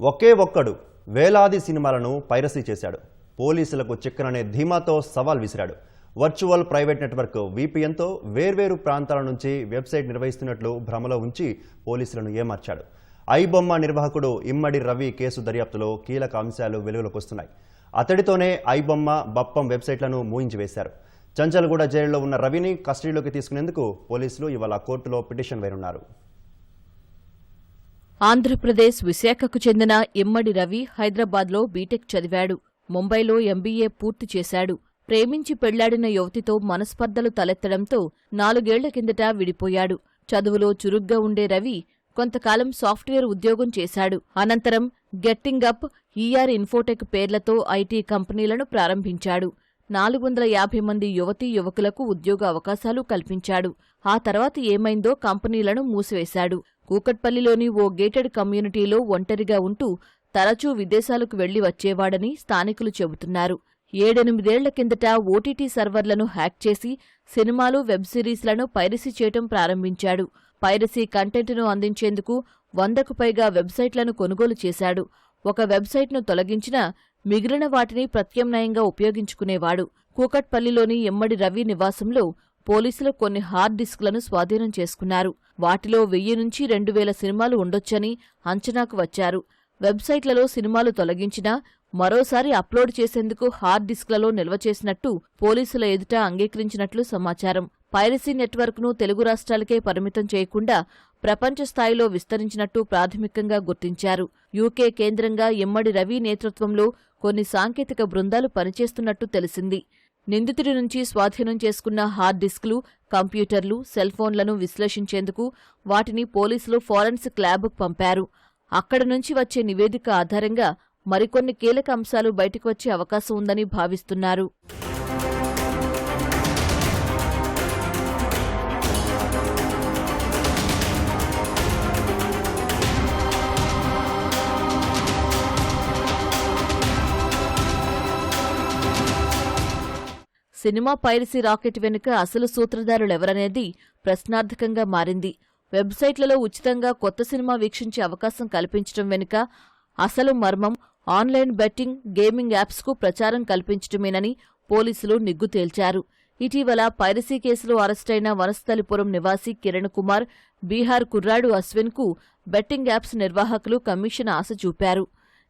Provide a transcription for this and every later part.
ఒకే ఒక్కడు వేలాది సినిమాలను పైరసీ చేశాడు. పోలీసులకు చిక్కననే ధీమాతో సవాల్ విసిరాడు. వర్చువల్ ప్రైవేట్ నెట్వర్క్ వీపీఎన్తో వేర్వేరు ప్రాంతాల నుంచి వెబ్సైట్ నిర్వహిస్తున్నట్లు భ్రమలో ఉంచి పోలీసులను ఏమార్చాడు. ఐబొమ్మ నిర్వాహకుడు ఇమ్మడి రవి కేసు దర్యాప్తులో కీలక అంశాలు వెలుగులోకొస్తున్నాయి అతడితోనే ఐబొమ్మ బప్పం వెబ్సైట్లను మూయించి వేశారు. చంచల్గూడ జైలులో ఉన్న రవిని కస్టడీలోకి తీసుకునేందుకు పోలీసులు ఇవాళ కోర్టులో పిటిషన్ వేరున్నారు ఆంధ్రప్రదేశ్ విశాఖకు చెందిన ఇమ్మడి రవి హైదరాబాద్లో బీటెక్ చదివాడు. ముంబైలో ఎంబీఏ పూర్తి చేశాడు. ప్రేమించి పెళ్ళాడిన యువతితో మనస్పర్ధలు తలెత్తడంతో నాలుగేళ్ళ కిందట విడిపోయాడు. చదువులో చురుగ్గా ఉండే రవి కొంతకాలం సాఫ్ట్వేర్ ఉద్యోగం చేశాడు. అనంతరం గెట్టింగ్ అప్ ఈఆర్ ఇన్ఫోటెక్ పేర్లతో ఐటీ కంపెనీలను ప్రారంభించాడు. నాలుగు వందల యాభై మంది యువతీ యువకులకు ఉద్యోగ అవకాశాలు కల్పించాడు. ఆ తర్వాత ఏమైందో కంపెనీలను మూసివేశాడు. కూకట్పల్లిలోని ఓ గేటెడ్ కమ్యూనిటీలో ఒంటరిగా ఉంటూ తరచూ విదేశాలకు వెళ్ళి వచ్చేవాడని స్థానికులు చెబుతున్నారు. ఏడెనిమిదేళ్ళ కిందట ఓటీటీ సర్వర్లను హ్యాక్ చేసి సినిమాలు వెబ్ సిరీస్లను పైరసీ చేయటం ప్రారంభించాడు. పైరసీ కంటెంట్ను అందించేందుకు వందకు పైగా వెబ్సైట్లను కొనుగోలు చేశాడు. ఒక వెబ్సైట్ను తొలగించినా మిగిలిన వాటిని ప్రత్యామ్నాయంగా ఉపయోగించుకునేవాడు. కూకట్పల్లిలోని ఎమ్మడి రవి నివాసంలో పోలీసులు కొన్ని హార్డ్ డిస్క్లను స్వాధీనం చేసుకున్నారు. వాటిలో వెయ్యి నుంచి రెండు వేల సినిమాలు ఉండొచ్చని అంచనాకు వచ్చారు. వెబ్సైట్లలో సినిమాలు తొలగించినా మరోసారి అప్లోడ్ చేసేందుకు హార్డ్ డిస్క్లలో నిల్వ చేసినట్టు పోలీసుల ఎదుట అంగీకరించినట్లు సమాచారం. పైరసీ నెట్వర్క్ను తెలుగు రాష్ట్రాలకే పరిమితం చేయకుండా ప్రపంచ స్థాయిలో విస్తరించినట్టు ప్రాథమికంగా గుర్తించారు. యూకే కేంద్రంగా ఎమ్మడి రవి నేతృత్వంలో కొన్ని సాంకేతిక బృందాలు పనిచేస్తున్నట్టు తెలిసింది. నిందితుడి నుంచి స్వాధీనం చేసుకున్న హార్డ్ డిస్క్లు కంప్యూటర్లు సెల్ ఫోన్లను విశ్లేషించేందుకు వాటిని పోలీసులు ఫోరెన్సిక్ ల్యాబ్కు పంపారు. అక్కడ నుంచి వచ్చే నివేదిక ఆధారంగా మరికొన్ని కీలక అంశాలు బయటకు వచ్చే అవకాశం ఉందని భావిస్తున్నారు. సినిమా పైరసీ రాకెట్ వెనుక అసలు సూత్రధారులెవరనేది ప్రశ్నార్థకంగా మారింది. వెబ్సైట్లలో ఉచితంగా కొత్త సినిమా వీక్షించే అవకాశం కల్పించడం వెనుక అసలు మర్మం ఆన్లైన్ బెట్టింగ్ గేమింగ్ యాప్స్కు ప్రచారం కల్పించడమేనని పోలీసులు నిగ్గు తేల్చారు. ఇటీవల పైరసీ కేసులో అరెస్టైన వనస్థలిపురం నివాసి కిరణ్ కుమార్ బీహార్ కుర్రాడు అశ్విన్కు బెట్టింగ్ యాప్స్ నిర్వాహకులు కమిషన్ ఆశ చూపారు.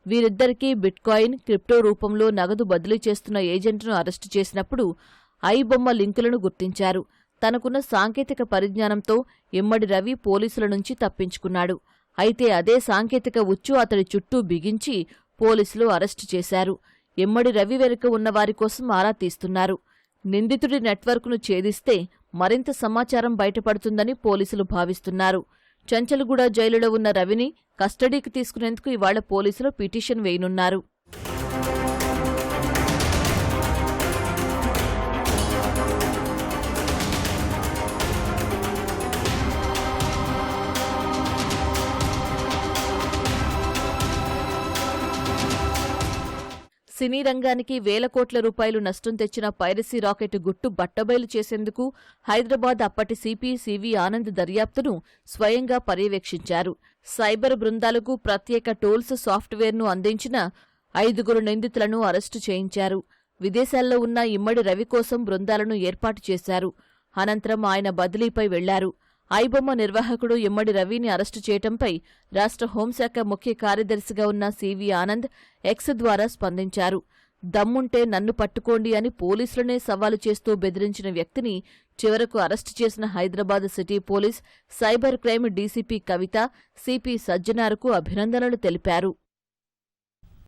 వీరిద్దరికీ బిట్కాయిన్ క్రిప్టో రూపంలో నగదు బదిలీ చేస్తున్న ఏజెంట్ను అరెస్టు చేసినప్పుడు ఐ బొమ్మ లింకులను గుర్తించారు. తనకున్న సాంకేతిక పరిజ్ఞానంతో ఇమ్మడి రవి పోలీసుల నుంచి తప్పించుకున్నాడు. అయితే అదే సాంకేతిక ఉచ్చు అతడి చుట్టూ బిగించి పోలీసులు అరెస్టు చేశారు. ఇమ్మడి రవి వెనుక ఉన్న వారి కోసం ఆరా తీస్తున్నారు. నిందితుడి నెట్వర్క్ను ఛేదిస్తే మరింత సమాచారం బయటపడుతుందని పోలీసులు భావిస్తున్నారు. చంచల్గూడ జైలులో ఉన్న రవిని కస్టడీకి తీసుకునేందుకు ఇవాళ పోలీసులు పిటిషన్ వేయనున్నారు. సినీ రంగానికి వేల కోట్ల రూపాయలు నష్టం తెచ్చిన పైరసీ రాకెట్ గుట్టు బట్టబయలు చేసేందుకు హైదరాబాద్ అప్పటి సిపి సివి ఆనంద్ దర్యాప్తును స్వయంగా పర్యవేక్షించారు. సైబర్ బృందాలకు ప్రత్యేక టూల్స్ సాఫ్ట్వేర్ను అందించిన ఐదుగురు నిందితులను అరెస్టు చేయించారు. విదేశాల్లో ఉన్న ఇమ్మడి రవి కోసం బృందాలను ఏర్పాటు చేశారు. అనంతరం ఆయన బదిలీపై వెళ్ళారు. ఐబొమ్మ నిర్వాహకుడు ఇమ్మడి రవిని అరెస్టు చేయటంపై రాష్ట్ర హోంశాఖ ముఖ్య కార్యదర్శిగా ఉన్న సివి ఆనంద్ ఎక్స్ ద్వారా స్పందించారు. దమ్ముంటే నన్ను పట్టుకోండి అని పోలీసులనే సవాలు చేస్తూ బెదిరించిన వ్యక్తిని చివరకు అరెస్టు చేసిన Hyderabad city police cyber crime DCP Kavitha CP సజ్జనార్కు అభినందనలు తెలిపారు.